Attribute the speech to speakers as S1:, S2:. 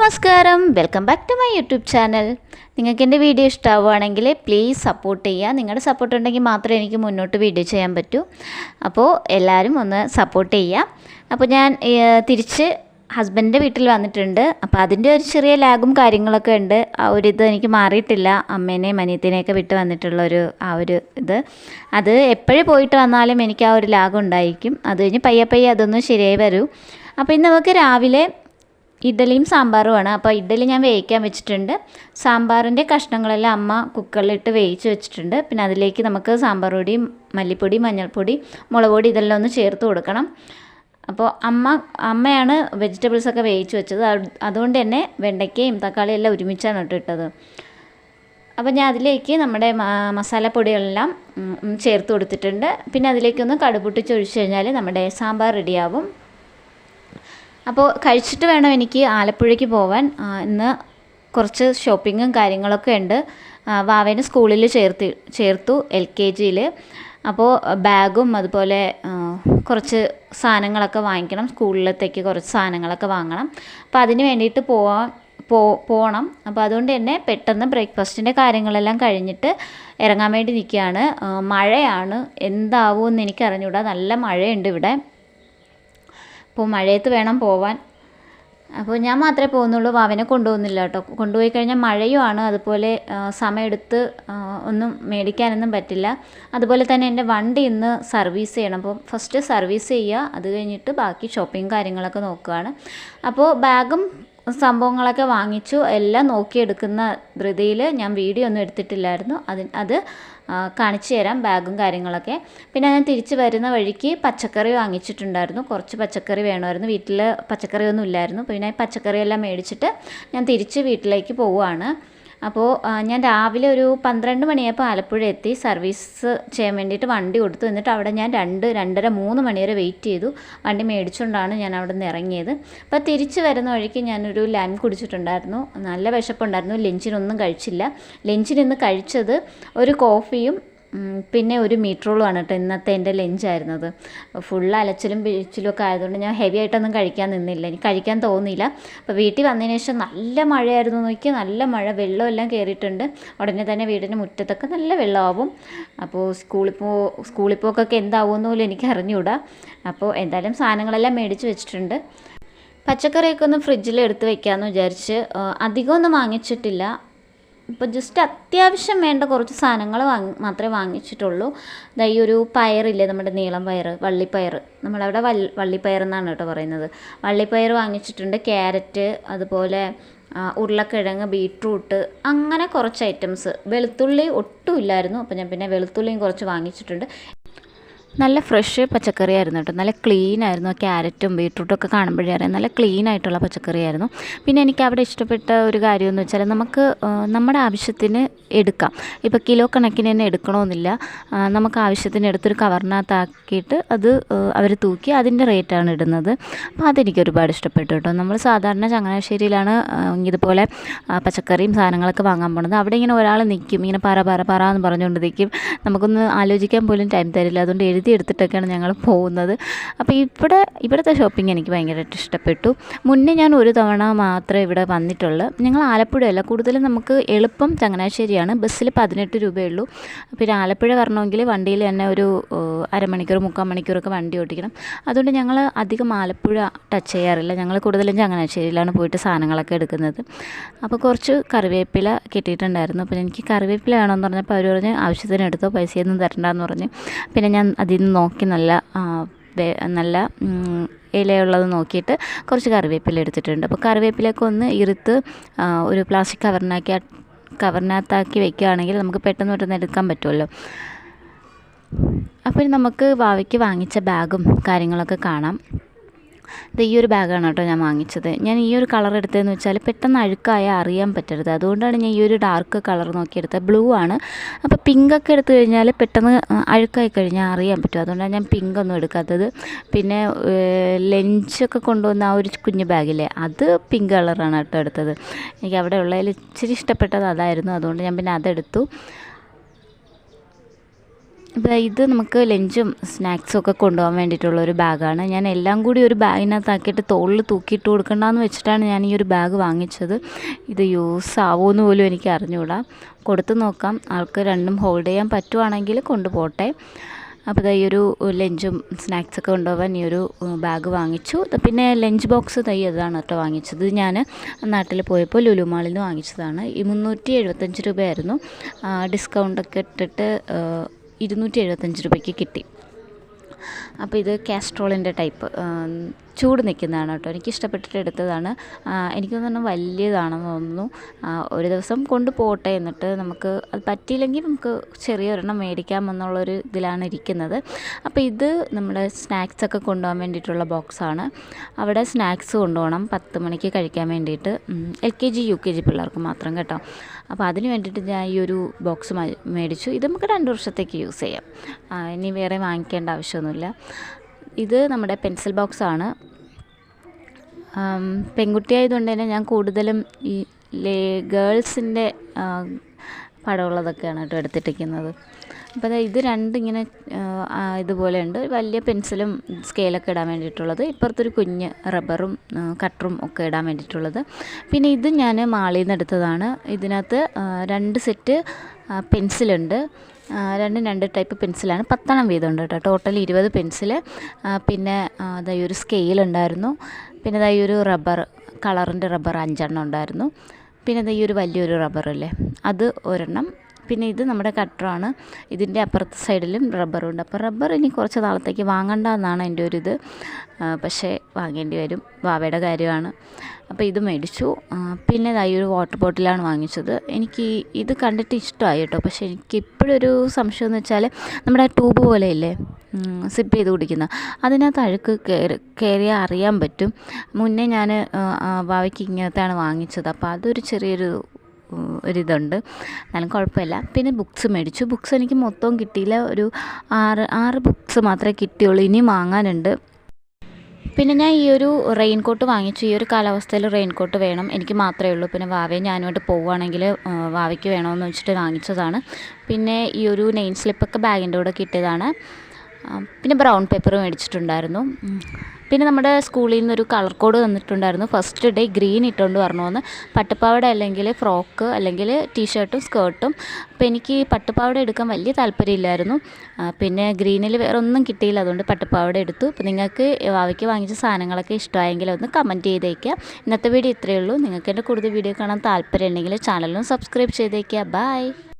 S1: നമസ്കാരം. Welcome back to my YouTube channel നിങ്ങൾക്ക് എന്റെ വീഡിയോ ഇഷ്ടമാവുകയാണെങ്കിൽ പ്ലീസ് സപ്പോർട്ട് ചെയ്യുക. നിങ്ങളുടെ സപ്പോർട്ട് ഉണ്ടെങ്കിൽ മാത്രമേ എനിക്ക് മുന്നോട്ട് വീഡിയോ ചെയ്യാൻ പറ്റൂ. അപ്പോൾ എല്ലാവരും ഒന്ന് സപ്പോർട്ട് ചെയ്യുക. അപ്പോൾ ഞാൻ തിരിച്ച് ഹസ്ബൻഡിന്റെ വീട്ടിൽ വന്നിട്ടുണ്ട്. അപ്പോൾ അതിന്റെ ഒരു ചെറിയ ലാഗും കാര്യങ്ങളൊക്കെ ഉണ്ട്. ആ ഒരു ഇത് എനിക്ക് മാറിയിട്ടില്ല. അമ്മേനെയും അനിയത്തിനെയൊക്കെ വിട്ട് വന്നിട്ടുള്ള ഒരു ആ ഒരു ഇത്. അത് എപ്പോഴും പോയിട്ട് വന്നാലും എനിക്ക് ആ ഒരു ലാഗുണ്ടായിരിക്കും അത് കഴിഞ്ഞ് പയ്യെ പയ്യെ അതൊന്നും ശരിയായി വരൂ. അപ്പോൾ ഇന്ന് നമുക്ക് രാവിലെ ഇഡ്ഡലിയും സാമ്പാറുമാണ്. അപ്പോൾ ഇഡലി ഞാൻ വേവിക്കാൻ വെച്ചിട്ടുണ്ട്. സാമ്പാറിന്റെ കഷ്ണങ്ങളെല്ലാം അമ്മ കുക്കറിലിട്ട് വേവിച്ച് വെച്ചിട്ടുണ്ട്. പിന്നെ അതിലേക്ക് നമുക്ക് സാമ്പാർ പൊടി മല്ലിപ്പൊടി മഞ്ഞൾപ്പൊടി മുളക് പൊടി ഇതെല്ലാം ഒന്ന് ചേർത്ത് കൊടുക്കണം. അപ്പോൾ അമ്മ അമ്മയാണ് വെജിറ്റബിൾസൊക്കെ വേവിച്ച് വെച്ചത്. അതുകൊണ്ട് തന്നെ വെണ്ടയ്ക്കയും തക്കാളിയും എല്ലാം ഒരുമിച്ചാണ് കേട്ടോ ഇട്ടത്. അപ്പോൾ ഞാൻ അതിലേക്ക് നമ്മുടെ മസാലപ്പൊടികളെല്ലാം ചേർത്ത് കൊടുത്തിട്ടുണ്ട്. പിന്നെ അതിലേക്കൊന്ന് കടുപൊട്ടിച്ച് ഒഴിച്ച് കഴിഞ്ഞാൽ നമ്മുടെ സാമ്പാർ റെഡിയാവും അപ്പോൾ കഴിച്ചിട്ട് വേണം എനിക്ക് ആലപ്പുഴയ്ക്ക് പോവാൻ. ഇന്ന് കുറച്ച് ഷോപ്പിങ്ങും കാര്യങ്ങളൊക്കെ ഉണ്ട്. വാവേനെ സ്കൂളിൽ ചേർത്തി ചേർത്തു എൽ കെ ജിയിൽ അപ്പോൾ ബാഗും അതുപോലെ കുറച്ച് സാധനങ്ങളൊക്കെ വാങ്ങിക്കണം. സ്കൂളിലത്തേക്ക് കുറച്ച് സാധനങ്ങളൊക്കെ വാങ്ങണം. അപ്പോൾ അതിന് വേണ്ടിയിട്ട് പോവാൻ പോ പോകണം അപ്പോൾ അതുകൊണ്ട് തന്നെ പെട്ടെന്ന് ബ്രേക്ക്ഫാസ്റ്റിന്റെ കാര്യങ്ങളെല്ലാം കഴിഞ്ഞിട്ട് ഇറങ്ങാൻ വേണ്ടി നിൽക്കുകയാണ്. മഴയാണ്. എന്താവുമെന്ന് എനിക്ക് നല്ല മഴയുണ്ട് ഇവിടെ. അപ്പോൾ മഴയത്ത് വേണം പോവാൻ. അപ്പോൾ ഞാൻ മാത്രമേ പോകുന്നുള്ളൂ. വാവനെ കൊണ്ടുപോകുന്നില്ല കേട്ടോ. കൊണ്ടുപോയി കഴിഞ്ഞാൽ മഴയുമാണ്. അതുപോലെ സമയമെടുത്ത് ഒന്നും മേടിക്കാനൊന്നും പറ്റില്ല. അതുപോലെ തന്നെ എന്റെ വണ്ടി ഇന്ന് സർവീസ് ചെയ്യണം. അപ്പോൾ ഫസ്റ്റ് സർവീസ് ചെയ്യുക. അത് കഴിഞ്ഞിട്ട് ബാക്കി ഷോപ്പിംഗ് കാര്യങ്ങളൊക്കെ നോക്കുകയാണ്. അപ്പോൾ ബാഗും സംഭവങ്ങളൊക്കെ വാങ്ങിച്ചു എല്ലാം നോക്കിയെടുക്കുന്ന ധൃതിയിൽ ഞാൻ വീഡിയോ ഒന്നും എടുത്തിട്ടില്ലായിരുന്നു. അതിന് അത് കാണിച്ചു തരാം ബാഗും കാര്യങ്ങളൊക്കെ. പിന്നെ ഞാൻ തിരിച്ച് വരുന്ന വഴിക്ക് പച്ചക്കറി വാങ്ങിച്ചിട്ടുണ്ടായിരുന്നു. കുറച്ച് പച്ചക്കറി വേണമായിരുന്നു. വീട്ടിൽ പച്ചക്കറിയൊന്നും ഇല്ലായിരുന്നു. പിന്നെ പച്ചക്കറിയെല്ലാം മേടിച്ചിട്ട് ഞാൻ തിരിച്ച് വീട്ടിലേക്ക് പോവുകയാണ്. അപ്പോൾ ഞാൻ രാവിലെ ഒരു പന്ത്രണ്ട് മണിയായപ്പോൾ ആലപ്പുഴ എത്തി. സർവീസ് ചെയ്യാൻ വേണ്ടിയിട്ട് വണ്ടി കൊടുത്തു. എന്നിട്ട് അവിടെ ഞാൻ രണ്ട് രണ്ടര മൂന്ന് മണി വരെ വെയിറ്റ് ചെയ്തു. വണ്ടി മേടിച്ചുകൊണ്ടാണ് ഞാൻ അവിടെ നിന്ന് ഇറങ്ങിയത്. അപ്പോൾ തിരിച്ചു വരുന്ന വഴിക്ക് ഞാനൊരു ലൈം കുടിച്ചിട്ടുണ്ടായിരുന്നു. നല്ല വിശപ്പുണ്ടായിരുന്നു. ലഞ്ചിനൊന്നും കഴിച്ചില്ല. ലഞ്ചിനിന്ന് കഴിച്ചത് ഒരു കോഫിയും പിന്നെ ഒരു മീറ്റ് റോളുമാണ് കേട്ടോ ഇന്നത്തെ എന്റെ ലഞ്ചായിരുന്നത് ഫുൾ അലച്ചിലും പിഴിച്ചിലും ഒക്കെ ആയതുകൊണ്ട് ഞാൻ ഹെവി ആയിട്ടൊന്നും കഴിക്കാൻ നിന്നില്ല. എനിക്ക് കഴിക്കാൻ തോന്നിയില്ല. അപ്പോൾ വീട്ടിൽ വന്നതിന് ശേഷം നല്ല മഴയായിരുന്നു നോക്കി. നല്ല മഴ വെള്ളമെല്ലാം കയറിയിട്ടുണ്ട് ഉടനെ തന്നെ വീടിന്റെ മുറ്റത്തൊക്കെ നല്ല വെള്ളമാവും. അപ്പോൾ സ്കൂളിൽ പോ സ്കൂളിൽ പോക്കൊക്കെ എന്താവുമെന്ന് പോലും എനിക്ക് അറിഞ്ഞുകൂടാ. അപ്പോൾ എന്തായാലും സാധനങ്ങളെല്ലാം മേടിച്ച് വെച്ചിട്ടുണ്ട്. പച്ചക്കറിയൊക്കെ ഒന്ന് ഫ്രിഡ്ജിൽ എടുത്ത് വെക്കാമെന്ന് വിചാരിച്ച് അധികമൊന്നും വാങ്ങിച്ചിട്ടില്ല. ഇപ്പോൾ ജസ്റ്റ് അത്യാവശ്യം വേണ്ട കുറച്ച് സാധനങ്ങൾ വാങ്ങി മാത്രമേ വാങ്ങിച്ചിട്ടുള്ളൂ. ദാ ഈ ഒരു പയറില്ലേ നമ്മുടെ നീളം പയർ വള്ളിപ്പയർ. നമ്മളവിടെ വൽ വള്ളിപ്പയർ എന്നാണ് കേട്ടോ പറയുന്നത്. വള്ളിപ്പയർ വാങ്ങിച്ചിട്ടുണ്ട് ക്യാരറ്റ് അതുപോലെ ഉരുളക്കിഴങ്ങ് ബീട്രൂട്ട് അങ്ങനെ കുറച്ച് ഐറ്റംസ് വെളുത്തുള്ളി ഒട്ടും ഇല്ലായിരുന്നു അപ്പോൾ ഞാൻ പിന്നെ വെളുത്തുള്ളിയും കുറച്ച് വാങ്ങിച്ചിട്ടുണ്ട്. നല്ല ഫ്രഷ് പച്ചക്കറി ആയിരുന്നു കേട്ടോ. നല്ല ക്ലീൻ ആയിരുന്നു. ക്യാരറ്റും ബീട്രൂട്ടും ഒക്കെ കാണുമ്പോഴേ അറിയാം. നല്ല ക്ലീൻ ആയിട്ടുള്ള പച്ചക്കറി ആയിരുന്നു പിന്നെ എനിക്ക് അവിടെ ഇഷ്ടപ്പെട്ട ഒരു കാര്യം എന്ന് വെച്ചാൽ നമുക്ക് നമ്മുടെ ആവശ്യത്തിന് എടുക്കാം. ഇപ്പോൾ കിലോ കണക്കിന് തന്നെ എടുക്കണമെന്നില്ല. നമുക്ക് ആവശ്യത്തിന് എടുത്തൊരു കവറിനകത്താക്കിയിട്ട് അത് അവർ തൂക്കി അതിന്റെ റേറ്റാണ് ഇടുന്നത്. അപ്പോൾ അതെനിക്ക് ഒരുപാട് ഇഷ്ടപ്പെട്ടു കേട്ടോ. നമ്മൾ സാധാരണ ചങ്ങനാശ്ശേരിയിലാണ് ഇതുപോലെ പച്ചക്കറിയും സാധനങ്ങളൊക്കെ വാങ്ങാൻ പോണത്. അവിടെ ഇങ്ങനെ ഒരാൾ നിൽക്കും ഇങ്ങനെ പറ പറ പറ എന്ന് പറഞ്ഞുകൊണ്ട് നിൽക്കും നമുക്കൊന്ന് ആലോചിക്കാൻ പോലും ടൈം തരില്ല. അതുകൊണ്ട് എഴുതി എടുത്തിട്ടൊക്കെയാണ് ഞങ്ങൾ പോകുന്നത്. അപ്പോൾ ഇവിടെ ഇവിടുത്തെ ഷോപ്പിംഗ് എനിക്ക് ഭയങ്കരമായിട്ട് ഇഷ്ടപ്പെട്ടു. മുന്നേ ഞാൻ ഒരു തവണ മാത്രമേ ഇവിടെ വന്നിട്ടുള്ളൂ. ഞങ്ങൾ ആലപ്പുഴയല്ല. കൂടുതലും നമുക്ക് എളുപ്പം ചങ്ങനാശ്ശേരിയാണ്. ബസ്സിൽ പതിനെട്ട് രൂപയേ ഉള്ളൂ പിന്നെ ആലപ്പുഴ വരണമെങ്കിൽ വണ്ടിയിൽ തന്നെ ഒരു അരമണിക്കൂർ മുക്കാൽ മണിക്കൂറൊക്കെ വണ്ടി ഓടിക്കണം. അതുകൊണ്ട് ഞങ്ങൾ അധികം ആലപ്പുഴ ടച്ച് ചെയ്യാറില്ല. ഞങ്ങൾ കൂടുതലും ചങ്ങനാശ്ശേരിയിലാണ് പോയിട്ട് സാധനങ്ങളൊക്കെ എടുക്കുന്നത്. അപ്പോൾ കുറച്ച് കറിവേപ്പില കിട്ടിയിട്ടുണ്ടായിരുന്നു. അപ്പോൾ എനിക്ക് കറിവേപ്പില വേണമെന്ന് പറഞ്ഞപ്പോൾ അവർ പറഞ്ഞ് ആവശ്യത്തിന് എടുത്തോ പൈസയൊന്നും തരണ്ടെന്ന് പറഞ്ഞ്. പിന്നെ ഞാൻ അതിൽ നിന്ന് നോക്കി നല്ല നല്ല ഇലയുള്ളത് നോക്കിയിട്ട് കുറച്ച് കറിവേപ്പില എടുത്തിട്ടുണ്ട്. അപ്പോൾ കറിവേപ്പിലയൊക്കെ ഒന്ന് ഇറുത്ത് ഒരു പ്ലാസ്റ്റിക് കവറിനാക്കി കവറിനകത്താക്കി വെക്കുകയാണെങ്കിൽ നമുക്ക് പെട്ടെന്ന് പെട്ടെന്ന് എടുക്കാൻ പറ്റുമല്ലോ. അപ്പോൾ നമുക്ക് വാവയ്ക്ക് വാങ്ങിച്ച ബാഗും കാര്യങ്ങളൊക്കെ കാണാം. ഇത് ഈ ഒരു ബാഗാണ് കേട്ടോ ഞാൻ വാങ്ങിച്ചത്. ഞാൻ ഈ ഒരു കളർ എടുത്തതെന്ന് വെച്ചാൽ പെട്ടെന്ന് അഴുക്കായ അറിയാൻ പറ്റരുത്. അതുകൊണ്ടാണ് ഞാൻ ഈ ഒരു ഡാർക്ക് കളർ നോക്കിയെടുത്തത്. ബ്ലൂ ആണ്. അപ്പോൾ പിങ്ക് ഒക്കെ എടുത്തു കഴിഞ്ഞാൽ പെട്ടെന്ന് അഴുക്കായി കഴിഞ്ഞാൽ അറിയാൻ പറ്റും. അതുകൊണ്ടാണ് ഞാൻ പിങ്ക് ഒന്നും എടുക്കാത്തത്. പിന്നെ ലഞ്ചൊക്കെ കൊണ്ടുവന്ന ആ ഒരു കുഞ്ഞു ബാഗില്ലേ അത് പിങ്ക് കളറാണ് കേട്ടോ എടുത്തത്. എനിക്ക് അവിടെ ഉള്ളതിൽ ഇച്ചിരി ഇഷ്ടപ്പെട്ടത് അതായിരുന്നു. അതുകൊണ്ട് ഞാൻ പിന്നെ അതെടുത്തു. ഇത് നമുക്ക് ലഞ്ചും സ്നാക്സും ഒക്കെ കൊണ്ടുപോകാൻ വേണ്ടിയിട്ടുള്ള ഒരു ബാഗാണ്. ഞാൻ എല്ലാം കൂടി ഒരു ബാഗിനകത്താക്കിയിട്ട് തോളിൽ തൂക്കിയിട്ട് കൊടുക്കണ്ടെന്ന് വെച്ചിട്ടാണ് ഞാൻ ഈ ഒരു ബാഗ് വാങ്ങിച്ചത്. ഇത് യൂസ് ആവുമെന്ന് പോലും എനിക്ക് അറിഞ്ഞുകൂടാ കൊടുത്തു നോക്കാം. ആൾക്ക് രണ്ടും ഹോൾഡ് ചെയ്യാൻ പറ്റുവാണെങ്കിൽ കൊണ്ടുപോട്ടെ. അപ്പോൾ ഈ ഒരു ലഞ്ചും സ്നാക്സൊക്കെ കൊണ്ടുപോകാൻ ഈ ഒരു ബാഗ് വാങ്ങിച്ചു. പിന്നെ ലഞ്ച് ബോക്സ് തൈ അതാണ് കേട്ടോ വാങ്ങിച്ചത്. ഞാൻ നാട്ടിൽ പോയപ്പോൾ ലുലുമാളിൽ നിന്ന് വാങ്ങിച്ചതാണ്. ഈ മുന്നൂറ്റി എഴുപത്തഞ്ച് രൂപയായിരുന്നു. ഡിസ്കൗണ്ടൊക്കെ ഇട്ടിട്ട് ഇരുന്നൂറ്റി എഴുപത്തഞ്ച് രൂപയ്ക്ക് കിട്ടി. അപ്പോൾ ഇത് കാസ്ട്രോളിന്റെ ടൈപ്പ് ചൂട് നിൽക്കുന്നതാണ് കേട്ടോ. എനിക്ക് ഇഷ്ടപ്പെട്ടിട്ട് എടുത്തതാണ്. എനിക്ക് തോന്നുന്നു വലിയതാണെന്ന് തോന്നുന്നു. ഒരു ദിവസം കൊണ്ട് പോട്ടെ എന്നിട്ട് നമുക്ക് അത് പറ്റിയില്ലെങ്കിൽ നമുക്ക് ചെറിയൊരെണ്ണം മേടിക്കാമെന്നുള്ളൊരു ഇതിലാണ് ഇരിക്കുന്നത്. അപ്പോൾ ഇത് നമ്മുടെ സ്നാക്സ് ഒക്കെ കൊണ്ടുപോകാൻ വേണ്ടിയിട്ടുള്ള ബോക്സാണ്. അവിടെ സ്നാക്സ് കൊണ്ടുപോകണം. പത്ത് മണിക്ക് കഴിക്കാൻ വേണ്ടിയിട്ട്. L K G U K G പിള്ളേർക്ക് മാത്രം കേട്ടോ. അപ്പോൾ അതിന് വേണ്ടിയിട്ട് ഞാൻ ഈ ഒരു ബോക്സ് മേടിച്ചു. ഇത് നമുക്ക് രണ്ട് വർഷത്തേക്ക് യൂസ് ചെയ്യാം. ഇനി വേറെ വാങ്ങിക്കേണ്ട ആവശ്യമൊന്നുമില്ല. ഇത് നമ്മുടെ പെൻസിൽ ബോക്സാണ്. പെൺകുട്ടി ആയതുകൊണ്ട് തന്നെ ഞാൻ കൂടുതലും ഈ ഗേൾസിന്റെ പടമുള്ളതൊക്കെയാണ് കേട്ടോ എടുത്തിട്ടിരിക്കുന്നത്. അപ്പോൾ ഇത് രണ്ടിങ്ങനെ ഇതുപോലെ ഉണ്ട് വലിയ പെൻസിലും സ്കെയിലൊക്കെ ഇടാൻ വേണ്ടിയിട്ടുള്ളത്. ഇപ്പുറത്തൊരു കുഞ്ഞ് റബ്ബറും കട്ടറും ഒക്കെ ഇടാൻ വേണ്ടിയിട്ടുള്ളത്. പിന്നെ ഇത് ഞാൻ മാളിൽ നിന്ന് എടുത്തതാണ് ഇതിനകത്ത് രണ്ട് സെറ്റ് പെൻസിലുണ്ട്. രണ്ടും രണ്ട് ടൈപ്പ് പെൻസിലാണ് പത്തെണ്ണം വീതമുണ്ട് കേട്ടോ. ടോട്ടൽ ഇരുപത് പെൻസിൽ പിന്നെ അതായത് ഒരു സ്കെയിൽ ഉണ്ടായിരുന്നു. പിന്നെ അതായത് ഒരു റബ്ബർ കളറിന്റെ റബ്ബർ അഞ്ചെണ്ണം ഉണ്ടായിരുന്നു. പിന്നെ അതായത് ഒരു വലിയൊരു റബ്ബർ അല്ലേ? അത് ഒരെണ്ണം പിന്നെ ഇത് നമ്മുടെ കട്ടറാണ്. ഇതിന്റെ അപ്പുറത്തെ സൈഡിലും റബ്ബറുണ്ട്. അപ്പോൾ റബ്ബർ ഇനി കുറച്ച് നാളത്തേക്ക് വാങ്ങണ്ട എന്നാണ് എന്റെ ഒരു ഇത്. പക്ഷേ വാങ്ങേണ്ടി വരും. വാവയുടെ കാര്യമാണ്. അപ്പോൾ ഇത് മേടിച്ചു. പിന്നെ ഇതായി ഒരു വാട്ടർ ബോട്ടിലാണ് വാങ്ങിച്ചത്. എനിക്ക് ഇത് കണ്ടിട്ട് ഇഷ്ടമായി കേട്ടോ. പക്ഷേ എനിക്ക് ഇപ്പോഴൊരു സംശയം എന്ന് വെച്ചാൽ നമ്മുടെ ആ ട്യൂബ് പോലെയല്ലേ? സിപ്പ് ചെയ്ത് കുടിക്കുന്ന. അതിനകത്ത് അഴുക്ക് കയറി കയറിയാൽ അറിയാൻ പറ്റും. മുന്നേ ഞാൻ വാവയ്ക്ക് ഇങ്ങനത്തെയാണ് വാങ്ങിച്ചത്. അപ്പോൾ അതൊരു ചെറിയൊരു ഒരിതുണ്ട്. എന്നാലും കുഴപ്പമില്ല. പിന്നെ ബുക്ക്സ് മേടിച്ചു. ബുക്ക്സ് എനിക്ക് മൊത്തവും കിട്ടിയില്ല. ഒരു ആറ് ആറ് ബുക്ക്സ് മാത്രമേ കിട്ടിയുള്ളൂ. ഇനി വാങ്ങാനുണ്ട്. പിന്നെ ഞാൻ ഈ ഒരു റെയിൻ കോട്ട് വാങ്ങിച്ചു. ഈ ഒരു കാലാവസ്ഥയിൽ റെയിൻ കോട്ട് വേണം. എനിക്ക് മാത്രമേ ഉള്ളൂ. പിന്നെ വാവയെ ഞാനുമായിട്ട് പോവുകയാണെങ്കിൽ വാവയ്ക്ക് വേണമെന്ന് വെച്ചിട്ട് വാങ്ങിച്ചതാണ്. പിന്നെ ഈ ഒരു നെയിൻ സ്ലിപ്പൊക്കെ ബാഗിന്റെ കൂടെ കിട്ടിയതാണ്. പിന്നെ ബ്രൗൺ പേപ്പർ മേടിച്ചിട്ടുണ്ടായിരുന്നു. പിന്നെ നമ്മുടെ സ്കൂളിൽ നിന്നൊരു കളർ കോഡ് തന്നിട്ടുണ്ടായിരുന്നു ഫസ്റ്റ് ഡേ ഗ്രീൻ ഇട്ടുകൊണ്ട് വരണമെന്ന് പട്ടുപാവട അല്ലെങ്കിൽ ഫ്രോക്ക് അല്ലെങ്കിൽ ടീഷർട്ടും സ്കേർട്ടും അപ്പോൾ എനിക്ക് പട്ടുപാവട എടുക്കാൻ വലിയ താല്പര്യമില്ലായിരുന്നു. പിന്നെ ഗ്രീനിൽ വേറെ ഒന്നും കിട്ടിയില്ല. അതുകൊണ്ട് പട്ടുപാവട എടുത്തു. അപ്പോൾ നിങ്ങൾക്ക് അവയ്ക്ക് വാങ്ങിച്ച സാധനങ്ങളൊക്കെ ഇഷ്ടമായെങ്കിൽ ഒന്ന് കമന്റ് ചെയ്തേക്കുക. ഇന്നത്തെ വീഡിയോ ഇത്രയേ ഉള്ളൂ. നിങ്ങൾക്ക് എന്റെ കൂടുതൽ വീഡിയോ കാണാൻ താല്പര്യം ഉണ്ടെങ്കിൽ ചാനലും സബ്സ്ക്രൈബ് ചെയ്തേക്കുക. ബൈ